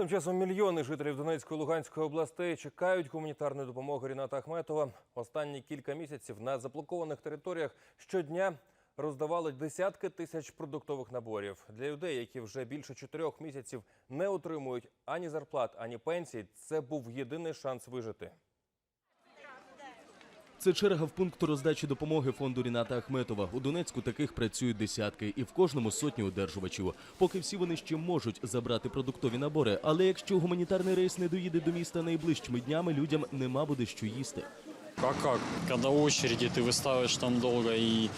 Тим часом мільйони жителів Донецької та Луганської областей чекають гуманітарної допомоги Ріната Ахметова. Останні кілька місяців на заблокованих територіях щодня роздавали десятки тисяч продуктових наборів для людей, які вже більше чотирьох місяців не отримують ані зарплат, ані пенсій. Це був єдиний шанс вижити. Це черга в пункт роздачі допомоги фонду Ріната Ахметова. У Донецьку таких працюють десятки, і в кожному сотні одержувачів. Поки всі вони ще можуть забрати продуктові набори. Але якщо гуманітарний рейс не доїде до міста найближчими днями, людям нема буде що їсти. А как? Когда очереди, ты выставишь там долго и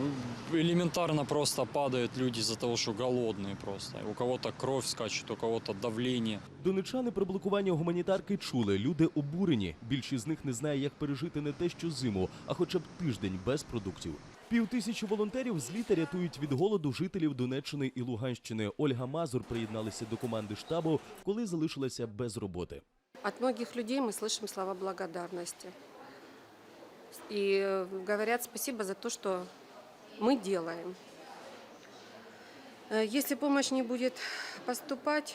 м, элементарно просто падают люди из-за того, что голодные просто. У кого-то кровь скачет, у кого-то давление. Донечани про блокування гуманітарки чули. Люди обурені. Більшість з них не знає, як пережити не те, що зиму, а хоча б тиждень без продуктів. Півтисячі волонтерів з літа рятують від голоду жителів Донеччини і Луганщини. Ольга Мазур приєдналася до команди штабу, коли залишилася без роботи. От многих людей мы слышим слова благодарности. И э, говорят спасибо за то, что мы делаем. Э, Если помощь не будет поступать,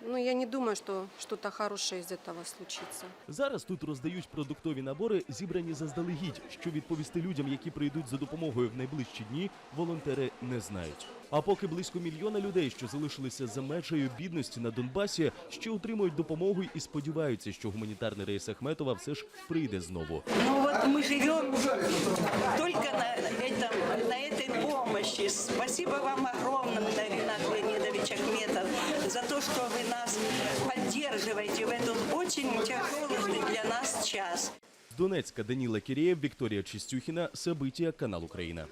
ну, я не думаю, что что-то хорошее из этого случится. Зараз тут роздають продуктові набори, зібрані заздалегідь. Що відповісти людям, які прийдуть за допомогою в найближчі дні, волонтери не знають. А поки близько мільйона людей, що залишилися за межею бідності на Донбасі, ще отримують допомогу і сподіваються, що гуманітарний рейс Ахметова все ж прийде знову. Ну вот мы живем только на, этом, на этой помощи. Спасибо вам огромное, то, что вы нас поддерживаете в этот очень тяжелый для нас час. З Донецька Даніла Кірєєв, Вікторія Чистюхіна, Сабиття, канал Україна.